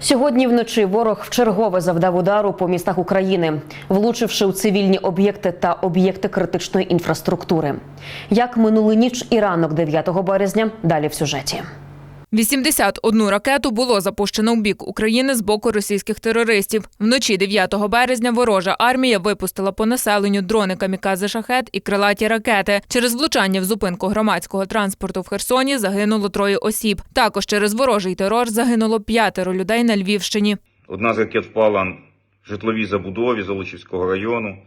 Сьогодні вночі ворог вчергове завдав удару по містах України, влучивши у цивільні об'єкти та об'єкти критичної інфраструктури. Як минули ніч і ранок 9 березня, далі в сюжеті. 81 ракету було запущено в бік України з боку російських терористів. Вночі 9 березня ворожа армія випустила по населенню дрони камікази шахет і крилаті ракети. Через влучання в зупинку громадського транспорту в Херсоні загинуло троє осіб. Також через ворожий терор загинуло п'ятеро людей на Львівщині. Одна з ракет впала в житловій забудові Золочівського району.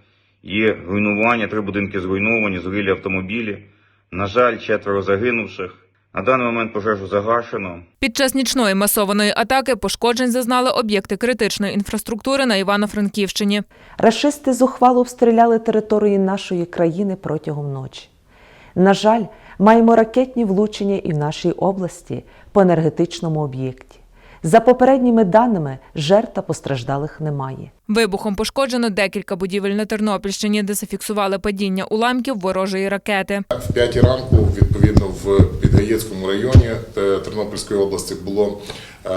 Є руйнування, три будинки зруйновані, згорілі автомобілі. На жаль, четверо загинувших. На даний момент пожежу загашено. Під час нічної масованої атаки пошкоджень зазнали об'єкти критичної інфраструктури на Івано-Франківщині. Рашисти зухвало обстріляли території нашої країни протягом ночі. На жаль, маємо ракетні влучення і в нашій області по енергетичному об'єкті. За попередніми даними, жертв та постраждалих немає. Вибухом пошкоджено декілька будівель на Тернопільщині, де зафіксували падіння уламків ворожої ракети. В п'ятій ранку, відповідно, в Підгаєцькому районі е, Тернопільської області було е,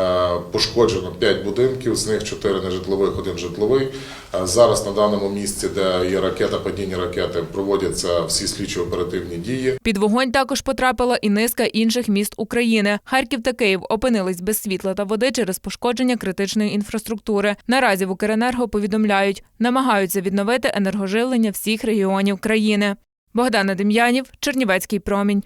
пошкоджено 5 будинків, з них 4 нежитлових, один житловий. Е, Зараз на даному місці, де є ракета, падіння ракети, проводяться всі слідчі оперативні дії. Під вогонь також потрапила і низка інших міст України. Харків та Київ опинились без світла та води через пошкодження критичної інфраструктури. Наразі в Укренерго повідомляють, намагаються відновити енергоживлення всіх регіонів країни. Богдана Дем'янів, Чернівецький промінь.